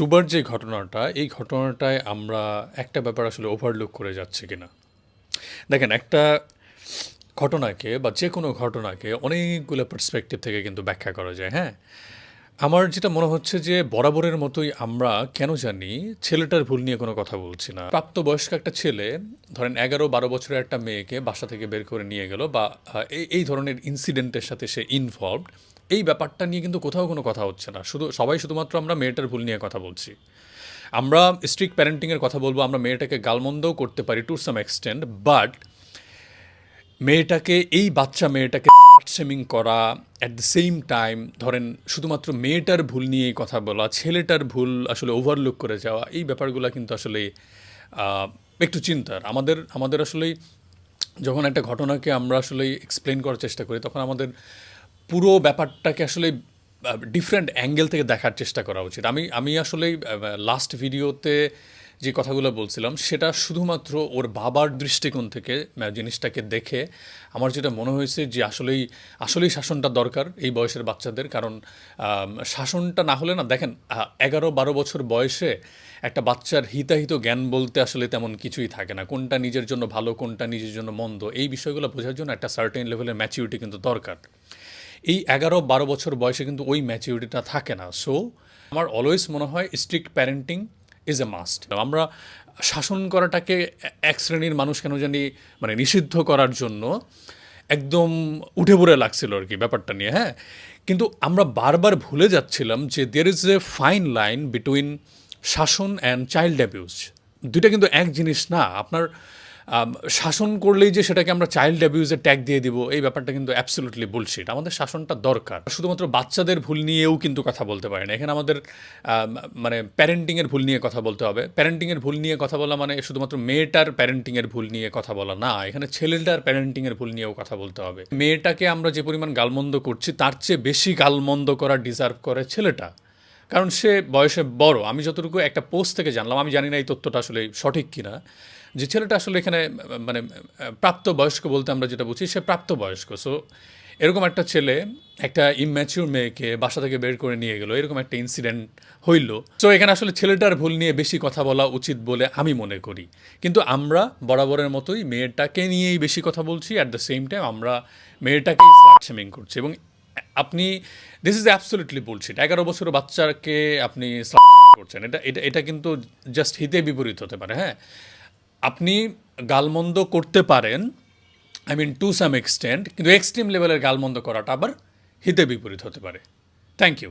সুবার যে ঘটনাটা, এই ঘটনাটায় আমরা একটা ব্যাপার আসলে ওভারলুক করে যাচ্ছি কিনা? দেখেন, একটা ঘটনাকে বা যে কোনো ঘটনাকে অনেকগুলো পার্সপেক্টিভ থেকে কিন্তু ব্যাখ্যা করা যায় হ্যাঁ? আমার যেটা মনে হচ্ছে যে বরাবরের মতোই আমরা কেন জানি ছেলেটার ভুল নিয়ে কোনো কথা বলছি না। প্রাপ্তবয়স্ক একটা ছেলে, ধরেন এগারো বারো বছরের একটা মেয়েকে বাসা থেকে বের করে নিয়ে গেল বা এই ধরনের ইনসিডেন্টের সাথে সে ইনভলভড এই ব্যাপারটা নিয়ে কিন্তু কোথাও কোনো কথা হচ্ছে না। শুধু, সবাই শুধুমাত্র আমরা মেয়েটার ভুল নিয়ে কথা বলছি। আমরা স্ট্রিক্ট প্যারেন্টিংয়ের কথা বলব, আমরা মেয়েটাকে গালমন্দও করতে পারি টু সাম এক্সটেন্ট বাট মেয়েটাকে, এই বাচ্চা মেয়েটাকে সেমিং করা অ্যাট দ্য সেম টাইম ধরেন শুধুমাত্র মেয়েটার ভুল নিয়েই কথা বলা, ছেলেটার ভুল আসলে ওভারলুক করে যাওয়া, এই ব্যাপারগুলো কিন্তু আসলে একটু চিন্তার। আমাদের আমাদের আসলেই যখন একটা ঘটনাকে আমরা আসলে এক্সপ্লেন করার চেষ্টা করি, তখন আমাদের পুরো ব্যাপারটাকে আসলে ডিফারেন্ট অ্যাঙ্গেল থেকে দেখার চেষ্টা করা উচিত। আমি আমি আসলে লাস্ট ভিডিওতে যে কথাগুলো বলছিলাম, সেটা শুধুমাত্র ওর বাবার দৃষ্টিকোণ থেকে জিনিসটাকে দেখে আমার যেটা মনে হয়েছে যে আসলেই আসলেই শাসনটা দরকার এই বয়সের বাচ্চাদের। কারণ শাসনটা না হলে না, দেখেন এগারো বারো বছর বয়সে একটা বাচ্চার হিতাহিত জ্ঞান বলতে আসলে তেমন কিছুই থাকে না। কোনটা নিজের জন্য ভালো, কোনটা নিজের জন্য মন্দ, এই বিষয়গুলো বোঝার জন্য একটা সার্টেন লেভেলের ম্যাচিউরিটি কিন্তু দরকার। এই এগারো বারো বছর বয়সে কিন্তু ওই ম্যাচিউরিটিটা থাকে না। সো আমার অলওয়েজ মনে হয় strict parenting is a must আমরা শাসন করাটাকে এক শ্রেণির মানুষ কেন জানি মানে নিষিদ্ধ করার জন্য একদম উঠে পড়ে লাগছিল আর কি ব্যাপারটা নিয়ে হ্যাঁ? কিন্তু আমরা বারবার ভুলে যাচ্ছিলাম যে there is a fine line between শাসন অ্যান্ড চাইল্ড অ্যাবিউজ দুইটা কিন্তু এক জিনিস না, আপনার শাসন করলেই যে সেটাকে আমরা চাইল্ড অ্যাবিউজে ট্যাগ দিয়ে দিব, এই ব্যাপারটা কিন্তু অ্যাবসলিউটলি বুলশিট আমাদের শাসনটা দরকার। শুধুমাত্র বাচ্চাদের ভুল নিয়েও কিন্তু কথা বলতে পারে না। এখানে আমাদের মানে প্যারেন্টিংয়ের ভুল নিয়ে কথা বলতে হবে। প্যারেন্টিংয়ের ভুল নিয়ে কথা বলা মানে শুধুমাত্র মেয়েটার প্যারেন্টিংয়ের ভুল নিয়ে কথা বলা না, এখানে ছেলেটার প্যারেন্টিংয়ের ভুল নিয়েও কথা বলতে হবে। মেয়েটাকে আমরা যে পরিমাণ গালমন্দ করছি, তার চেয়ে বেশি গালমন্দ করা ডিজার্ভ করে ছেলেটা। কারণ সে বয়সে বড়। আমি যতটুকু একটা পোস্ট থেকে জানলাম, আমি জানি না এই তথ্যটা আসলে সঠিক কিনা। যে ছেলেটা আসলে এখানে মানে প্রাপ্তবয়স্ক বলতে আমরা যেটা বুঝি, সে প্রাপ্তবয়স্ক। সো এরকম একটা ছেলে, একটা ইম্যাচিউর মেয়েকে বাসা থেকে বের করে নিয়ে গেলো। এরকম একটা ইনসিডেন্ট হইল। সো এখানে আসলে ছেলেটার ভুল নিয়ে বেশি কথা বলা উচিত বলে আমি মনে করি। কিন্তু আমরা বরাবরের মতোই মেয়েটাকে নিয়েই বেশি কথা বলছি। অ্যাট দ্য সেম টাইম আমরা মেয়েটাকেই স্লাট করছি। এবং আপনি দিস ইজ অ্যাবসোলিটলি বলছি এগারো বছরের বাচ্চাকে আপনি করছেন। এটা এটা এটা কিন্তু জাস্ট হিতে বিপরীত হতে পারে হ্যাঁ? আপনি গালমন্দ করতে পারেন I mean to some extent কিন্তু এক্সট্রিম লেভেলের গালমন্দ করাটা আবার হিতে বিপরীত হতে পারে। Thank you